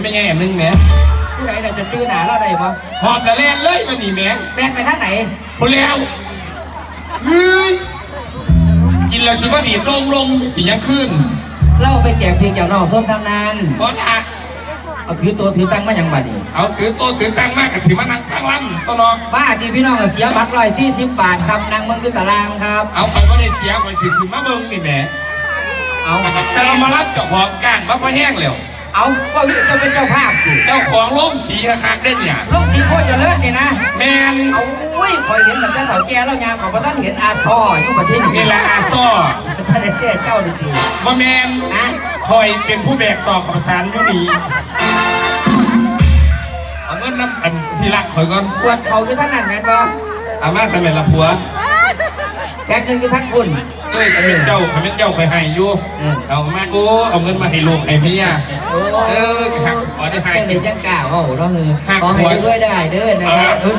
ไม่ไงอันนึงแหมผู้ใดเราจะจื้อหนาเราได้บ่หอบละเล่นเลยมันนี่แหมแล่นไปทางไหนพอแล้วเฮ้ยกินแล้วสิว่าดีดงลงถึงยังขึ้นเราไปแจกเพียงแจกน้องส้มทำนานเพราะละเอาถือตัวถือตังค์มาอย่างบัดนี้เอาถือโตะถือตังมากกับถือมานั่งตั้งลำต้นน้องบ้าที่พี่น้องเสียบัตรร้อยสี่สิบบาทครับนางเมืองขึ้นตารางครับ เอาไปก็ได้เสียไปสิคือมาเบิ่งนี่แหมเอาจะเอามารับเจ้าของก้างมาพอแห้งแล้ว เอาก็วิทย์จะเป็นเจ้าภาพสิเจ้าของโล่งสีคักๆได้เนี่ยลูกศิษย์พ่อเจะเลิศนี่นะ แมนเอาอุ้ยคอยเห็นเหมือนกันเถาแก่แล้วยามของพระท่านเห็นอาซออยู่ประเทศนี่นี้แหละอาซ้อท่านได้แก่เจ้าดีมาแมนๆนะคอยเป็นผู้แบกสอบของสารอยู่นี่เอาเงินน้ำอันที่รักคอยก่อนปวดเขาอยู่ท่านนั่นแม่นบ่อามาแต่เป็นละผัวแบกหนึ่งอยู่ทั้งคุณเอ้ยขมิ้นเจ้าขมิ้นเจ้าคอยให้อยู่อืมเอามากูเอาเงินมาให้ลูกให้เมียโอ้เออครับขอได้ให้แค่ไหนจังกล้าเว่าเนาะคือหักขอให้หัวด้วยได้เด้อนะเออเออ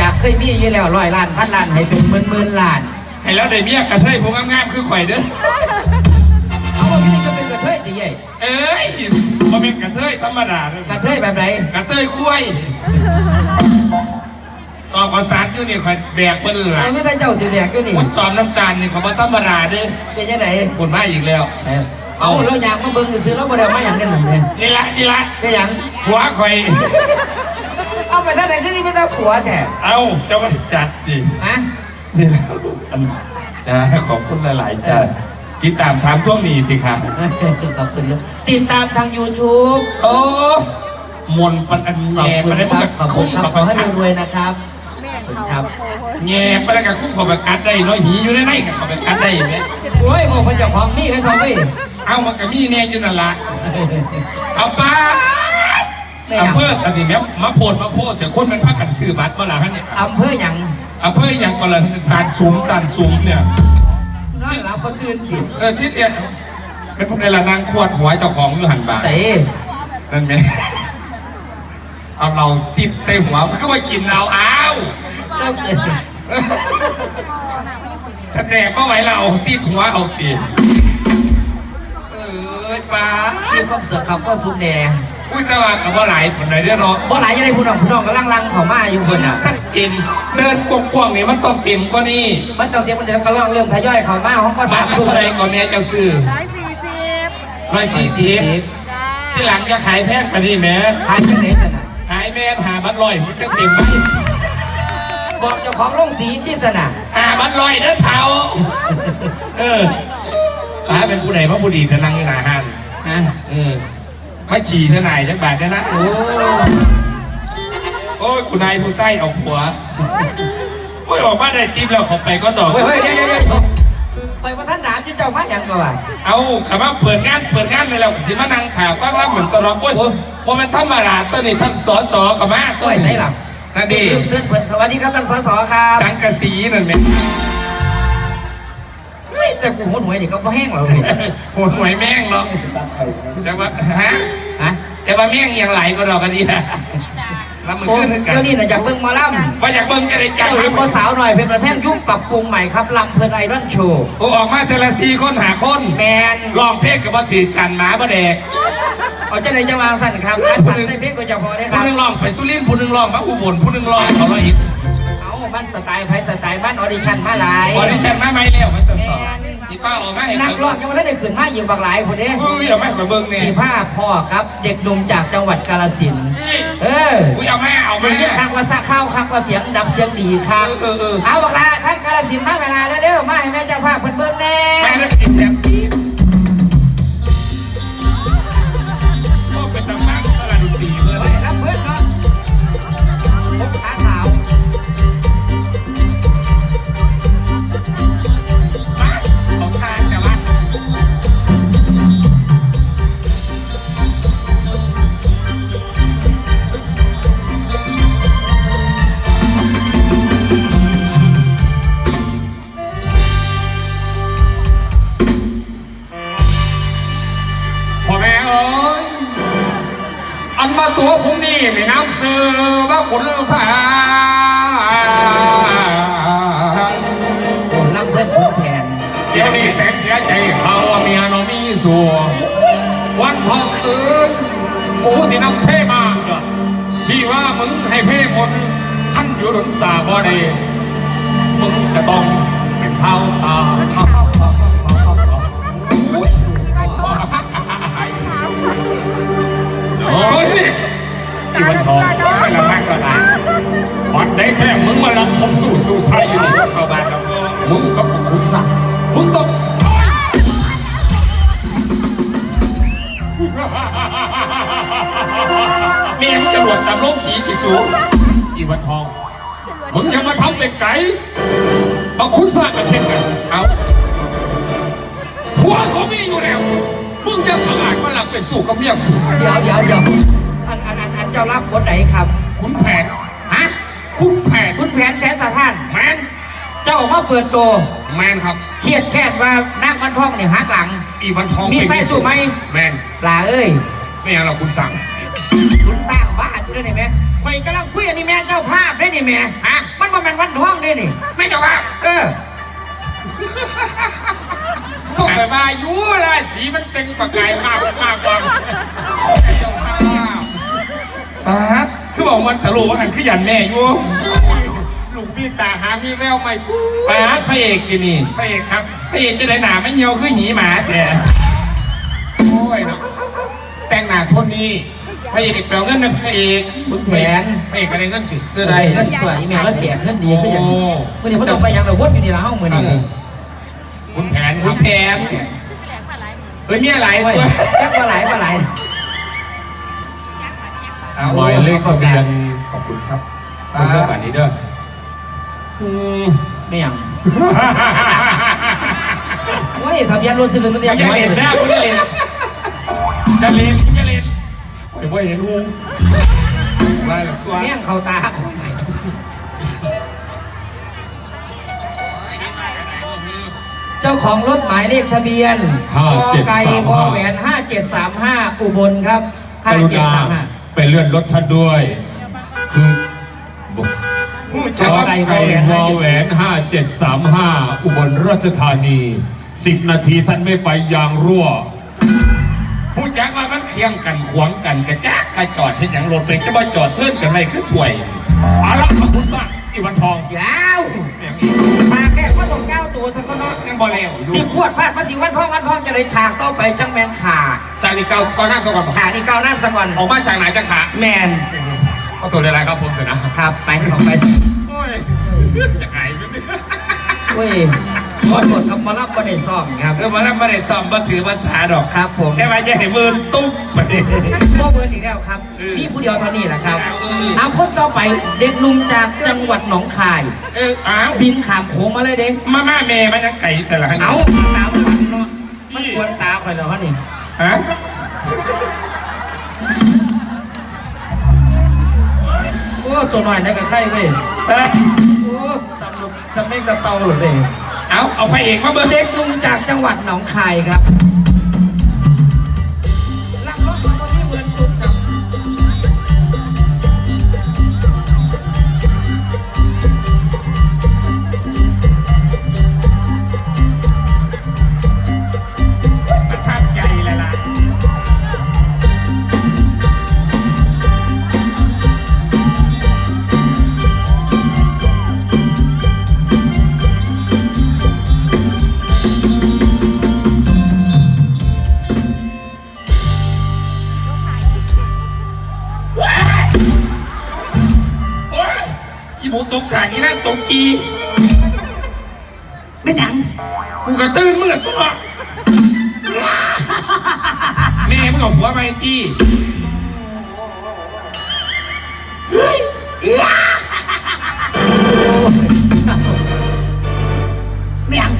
จากเคยมีอยู่แล้วร้อยล้านพันล้านให้เป็นหมื่นหมื่นล้านให้แล้วได้เมียกระเทยผู้งามๆคือข่อยเด้อเอาว่าอยู่นี่จะเป็นกระเทยจะใหญ่เอ้ยบ่เป็นกระเทยธรรมดาเด้อกระเทยแบบไหนกระเทยคุ้ย สอบประสานอยู่นี่ข่อยแบกเพิ่นล่ะเอาไม่ได้เจ้าจะแบกอยู่นี่มันสอบน้ำตาลนี่ข่อยบ่ธรรมดาเด้เป็นยังไงคนมาอีกแล้ว เอาเราอยากมาเบิ่งซื้อเราบ่ได้มาอย่างนั้นหนึ่งเลยนี่ละนี่ละเป็นหยังหัวข่อย เอาไปท่านไหนขึ้นนี่ไม่ต้องผัวแท้เอาเจะมาจัดดิฮะนี่ละอันนะขอบคุณหลายๆจ้าติดตามถามช่วงนี้สิครับขอบคุณครับติดตามทาง YouTube โอ้มนต์ปันอันขอบแย่คุไปณได้คพวรักบขอบคุคุ้ณมครับกับขอให้กัดรวยๆนะครับขอบ คุณครับแย่ไปแล้วกับคุ้มกับกัดได้เน้อยหีอยู่ในในกับเขาไปกัดได้ไหมโอ้ยบอกมันจะของนี่เลยทอมพี่เอามันกับมีแน่จนนั่นละเอาไป้าไม่เอาอำเภออันนี้แม่มาโพดมาโพดแต่คนมันพักกันซื้อบัตรมาละฮะเนี่ยอำเภอหยังอำเภออย่างก่อนเลยตานสูงตานสูงเนี่ยนอนหลับก็ตื่นติดเออที่เนี่ยเป็นพวกในละนางขวดหัวเจ้าของอยู่หันบาใส่นั่นไหมเอาเราทิพใส่หัวมันก็มากินเราอ้าว เลิกเกินแสดงก็ไหวเราเอาซีดหัวเอาตีนเออป้ามีความเสือกคำก็สุดแดงอุ้ยแต่ว่ากับว่าหลายคนไหนเด้อเนาะบ่หลายยังไงผู้น้องผู้น้องกำลังลังเขามาอยู่คนอะท่านเต็มเดินกว้างๆนี่มันต้องเต็มก็นี่มันต้องเตรียมมันเดี๋ยวกำลังเริ่มทยอยเขามาห้องก็บาสาทมละทุ่มเท่าไหรก่อนแม่เจ้าซื้อร้อยสี่สิบร้อยสี่สิบจ้าที่หลังจะขายแพงกว่านี้แหม่ขายจังไหนสนะขายแม่หาบัตรลอยมันจะเต็มไหม บอกเจ้าของโรงสีที่สนะหาบัตรลอยเด้อเท้าเออถ้าเป็นผู้ใดพระผู้ดีจะนั่งอยู่หน้าห้านฮะเออมาฉี่เท่าไหร่จักบาทได้นะโอ้โอ้ยคุณนายผู้ไส้เอาผัวโอ้ยออกมาได้ติ๊บแล้วเขอไปก็ดอกเฮ้ยเฮ้ยเดี๋ยวเดี๋ยวเดี๋ยวคอยว่าท่านถามเจ้ามาอย่างก็ว่าเอาคำว่าเปิดงานเปิดงานเลยแล้วสิมานั่งถามก็รับเหมือนตลอดโอ้ยโอ้ยพอมันธรรมดาตัวนี้ท่านสอสอกับมาก็ไอ้ไสหลัง นั่นดีลืมเสื้อเปิดสวัสดีครับท่านสสครับสังกะสีนั่นไหมเฮ้ยแต่กูหัวหน่วยนี่ก็บ่แห้งหรอกพี่โหดหวยแม่งเนาะแต่ว่าฮะฮะแต่ว่าแม่งยังไหลก็ดอกกันดีนะ แล้วมึงโอ้ขึ้นกันเจ้านี่น่ะอยากเบิ่งหมาล่ำว่าอยากเบิ่งจะได้จังเจ้าเห็นพอสาวหน่อยเป็นประแท่งยุคปรับปรุงใหม่ครับลำเพลินไอรอนโชว์โอ้ออกมาเทละซีคนหาคนแมนลองเพลงกับว่าถือกันหมาบ่แดกเอาเจ้าไหนจะวางสั่นครับคัดสั่นใส่เพลงก็จะพอได้คผู้รับหนึงลองไปสุรินทร์ผู้หนึงลองมาอุบลผู้หนึงลองเขาละอีกเอามันสไตล์ไพสไตล์มันออดิชั่นมาหลายออดิชั่นมาไหมแล้วมันจะแมต่อนอี ป้าออกมาให้นักร้องยังไม่ได้ขึ้นมาอยู่บักหลายคนเด้อุ้ยเอามาขอยเบิ่งเนี่ยสี่ผ้าพ่อครับ เด็กหนุ่มจากจังหวัดกาฬสินธุ์เอออุ้ยเอามาเอามึมางยึดคักว่าซาข้าวคักว่าเสียงดับเสียงดีครับเออเออเอาบักหลาท่านกาฬสินธุ์มาขนาดเร็วๆมาให้แม่เจ้าภาพเพิ่นเบิ่งแน่แม่แล้วกินแซ่บ ตัวผมนี่ไม่น้ำซื้อว่าขนพาล่ำเรื่องผู้แทนเสียนี้แสนเสียใจเขาเมียน้อมีสัววันทองเอิญกูสินำเพมาชี้ว่ามึงให้เพ่มนขั้นอยู่หลนสาบ่ด้มึงจะต้องเป็นเท้าตา อีวันทองใครละแม่งก็ได้บัดได้แค่มึงมาลำคมสู้สู้ใส่อยู่นี่เข้าบ้านแล้วมึงกับคุณสั่งมึงต้องเมียมึงจะหลวดตามโลกสีกี่สูงอีวันทอง มึงยังมาทำเป็นไก่เอาคุณสร้างมาเช่นกัน เอาหัวเขามีอยู่แล้ว มึงยังประอาจมาหลักเป็นสู่กับเมียกูเดี๋ยวเดี๋ยวเดี๋ยวอันอันอัน เจ้ารับบทไหนครับคุณแผนฮะคุณแผนคุณแผนแสนสะท้าน แมนเจ้าออกมาเปิดตัวแมนครับ เครียดแค้นว่านางวันทองเนี่ยหักหลัง อีวันทองมีไส้สู้ไหมแมนลาเอ้ยไม่เอาเราคุณสั่งคุณสร้างบ้าที่นี่แม่ข่อยกำลังคุยอันนี้แม่เจ้าภาพได้นี่แม่ฮะมันว่ามันวันทองได้นี่ ไม่จะว่าเออพวกแบบว่าอยู่ราศีมันเป็นประกายมากมากกว่าเจ้าภาพ ปาดคือบอกมันสรุปว่าหันขยันแม่อยู่ลูกพี่ตาหามีแววใหม่ปุ๊บปาดพระเอกจีนี่พระเอกครับ พระเอกจะได้หนาไม่เหี่ยวคือหีหมาแต่โอ้ยเนาะแต่งหน้าโทนนี้พระเอกแปลเงินนะพระเอกคุณแผนพระเอกอะไรเงินติเกิดอะไรเงินตัวอีเมลแล้วแจกเงินดีขึ้นอย่างนี้โอ้มื่อนี้พ่ต้องไปยังเราวดอยู่นี่ละห้องมื่อนี้คุณแผนคคุรัณบแผน เอ้ยมีอะไรไว้ตัวแจ็คมาหลายมาหลาย หมายเลขทะเบียนขอบคุณครับคุณเลือกแบบนี้เด้ออืมไม่ยังโอ้ยทะเบียนรถซื้อมันจะอยังย่าไงเล่นนะคุณจะเล่นจะเล่นจะเล่นไปว่าเห็นงูมาหรอกตัวเนี่ยงเขาตาเจ้าของรถหมายเลขทะเบียนกไก่วอแหวน 5735 อุบลครับกรุณา5735 ไปเลื่อนรถท่านด้วย คือบอกผู้ชอไก่วอแหวนห้าเจ็ดสามห้าอุบลราชธานีสิบนาทีท่านไม่ไปยางรั่วผู้จักว่ามันเคียงกันขวางกันกระจักไปจอดเห็นอย่างรถเป็นจะมาจอดเทินกันไรคือถวยเอาละขอบคุณสร้างอีวันทองยาว ฉากแรกว่าต้องก้าวตัวสักก็เนาะยังบ่แล้วดูสิพวดพลาดมาสิวันพ่อวันพ่อจะได้ฉากต่อไปจังแมนขาชายนี่เก้าก้าวหน้าสก่อนฉากนี่ก้าวหน้าสักก่อนออกมาฉากไหนจะขาแมนก็ตัวอะไรครับผมเสร็จนะครับไปของไปโอ้ยจะหายไปไหมเว้ย ขอโทษครับมารับก็ได้ซ่อมครับเออมาแล้วมาได้ซ้อมมาถือภาษาดอกครับผมแต่ว่าจะให้มือตุ๊บไปโมเบิร์นอีกแล้วครับเออ นี่ผู้เดียวเท่านี้แหละครับเออเอาคนต่อไปเด็กหนุ่มจากจังหวัดหนองคาย เอออ้าวบินขามโขงมาเลยเด็กมาม่าเมย์มันยังไก่แต่ละเอาตามฝันเนาะมันกวนตาคอยแล้วเขานี่ฮะโอ้ตัวหน่อยนี่ก็ไข่เว้ยเออโอ้สำลุกสำเร็จตะเตาหรือเปล่า เอาเอาพระเอกมาเบิร์เด็กลุงจากจังหวัดหนองคายครับ มูตกสากอีนั่นตกกีไม่หนังกูกระตื้นมึงละตัวแม่มึงเอาหัวไปจี้เฮ้ยไม่หนัง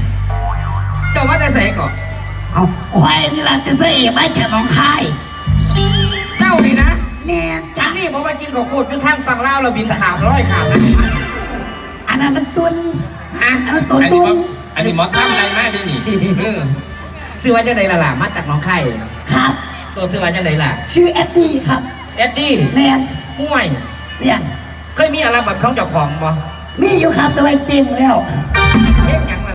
เจ้ามาแต่ใส่ก่อนเอาควายนี่ละเป็นพระเอกมาจากหนองคาย จ้ะอันนี้บอกว่ากินข้าวโพดจนทางฝั่งลาวเราบินขามร้อยขามนะอันนั้นมันตุนฮะอันนั้นตัวอันนี้ตุหมอนอันนี้หมอทำอะไรมาด้วยนี่เออซื้อไว้จังไดล่ะล่ะมาจากหน้องไข่ครับ ตัวซื้อไว้จังไดล่ะชื่อแอดดี้ครับเอ็ดดี้แน่นห่วย เนี่ยเคยมีอะไรแบบท้องเจ้าของบ่มีอยู่ครับแต่ว่าจริงแล้ว เฮ็ดหยังล่ะ